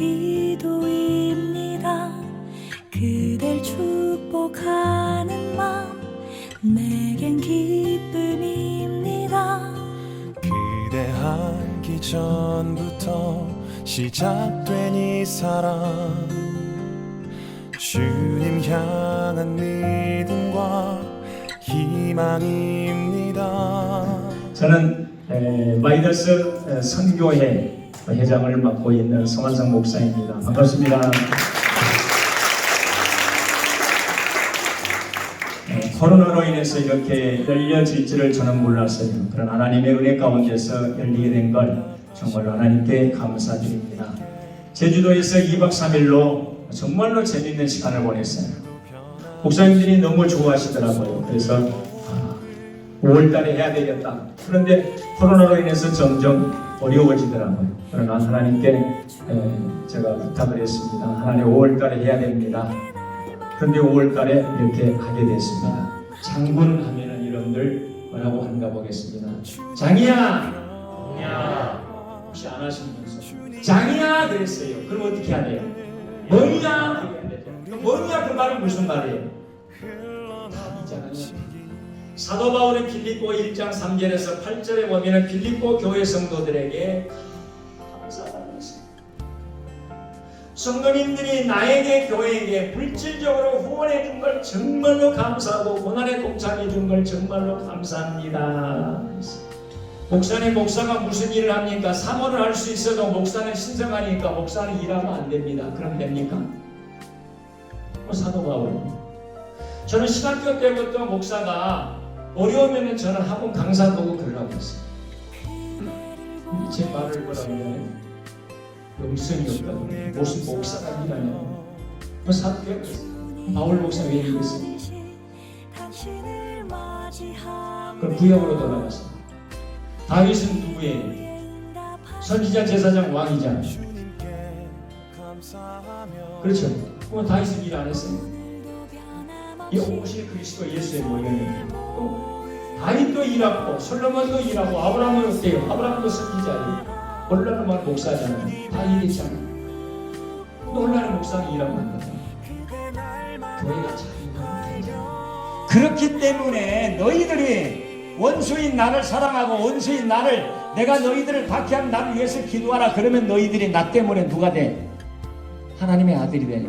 기도입니다. 그댈 축복하는 마음 내겐 기쁨입니다. 그대 알기 전부터 시작된 이 사랑 주님 향한 믿음과 희망입니다 저는 마이더스 에, 선교회 회장을 맡고 있는 성한상 목사입니다. 반갑습니다. 에, 코로나로 인해서 이렇게 열려질 줄을 저는 몰랐어요. 그런 하나님의 은혜 가운데서 열리게 된 걸 정말로 하나님께 감사드립니다. 제주도에서 2박 3일로 정말로 재밌는 시간을 보냈어요. 목사님들이 너무 좋아하시더라고요. 그래서 아, 5월 달에 해야 되겠다. 그런데 코로나로 인해서 점점 어려워지더라고요. 그러나 하나님께 에, 제가 부탁을 했습니다. 하나님 5월 달에 해야 됩니다. 그런데 5월 달에 이렇게 하게 됐습니다. 장군 하면은 여러분들 뭐라고 하는가 보겠습니다. 장이야! 장이야! 혹시 안 하신 분 있어요? 장이야! 그랬어요. 그럼 어떻게 해야 돼요? 뭐냐? 그래야. 그럼 뭐냐? 그 말은 무슨 말이에요? 답이잖아요. 사도 바울은 빌립보 1장 3절에서 8절에 보면은 빌립보 교회 성도들에게 감사하다고 했어요. 성도님들이 나에게 교회에게 물질적으로 후원해 준 걸 정말로 감사하고 고난에 동참해 준 걸 정말로 감사합니다. 목사님 목사가 무슨 일을 합니까? 사모를 할 수 있어도 목사는 신성하니까 목사는 일하면 안 됩니다. 그럼 됩니까? 뭐 사도 바울 저는 신학교 때부터 목사가 어려우면 저는 학원 강사 보고 그러라고 했어요. 제 말을 뭐라면 영성이 없다고 무슨 목사가 일하냐 뭐 사도요 바울 목사 왜 맞이하며 그럼 구역으로 돌아갔어요. 다윗은 누구예요? 선지자 제사장 왕이잖아요. 그렇죠. 그럼 다윗은 일 안 했어요. 이 오실 그리스도 예수의. 또 다윗도 일하고 솔로몬도 일하고 아브라함은 어때요? 아브라함도 선지자예요. 올라는 말 목사잖아요. 다 일했잖아요. 놀라는 목사는 안 돼요. 교회가 되죠. 그렇기 때문에 너희들이 원수인 나를 사랑하고 원수인 나를 내가 너희들을 박해한 나를 위해서 기도하라 그러면 너희들이 나 때문에 누가 돼? 하나님의 아들이 되냐?